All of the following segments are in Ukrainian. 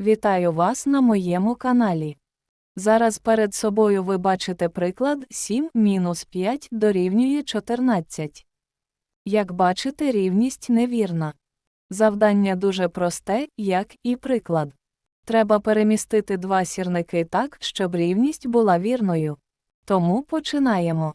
Вітаю вас на моєму каналі. Зараз перед собою ви бачите приклад 7 мінус 5 дорівнює 14. Як бачите, рівність невірна. Завдання дуже просте, як і приклад. Треба перемістити два сірники так, щоб рівність була вірною. Тому починаємо.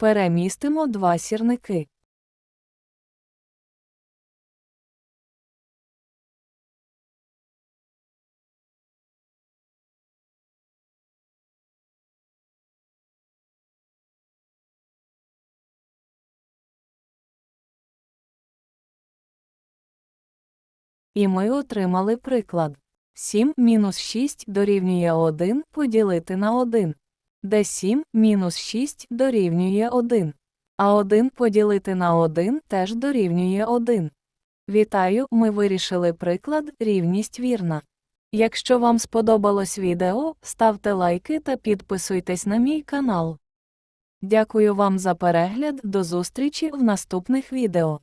Перемістимо два сірники. І ми отримали приклад. 7 мінус 6 дорівнює 1 поділити на 1, де 7 мінус 6 дорівнює 1, а 1 поділити на 1 теж дорівнює 1. Вітаю, ми вирішили приклад рівність вірна. Якщо вам сподобалось відео, ставте лайки та підписуйтесь на мій канал. Дякую вам за перегляд, до зустрічі в наступних відео.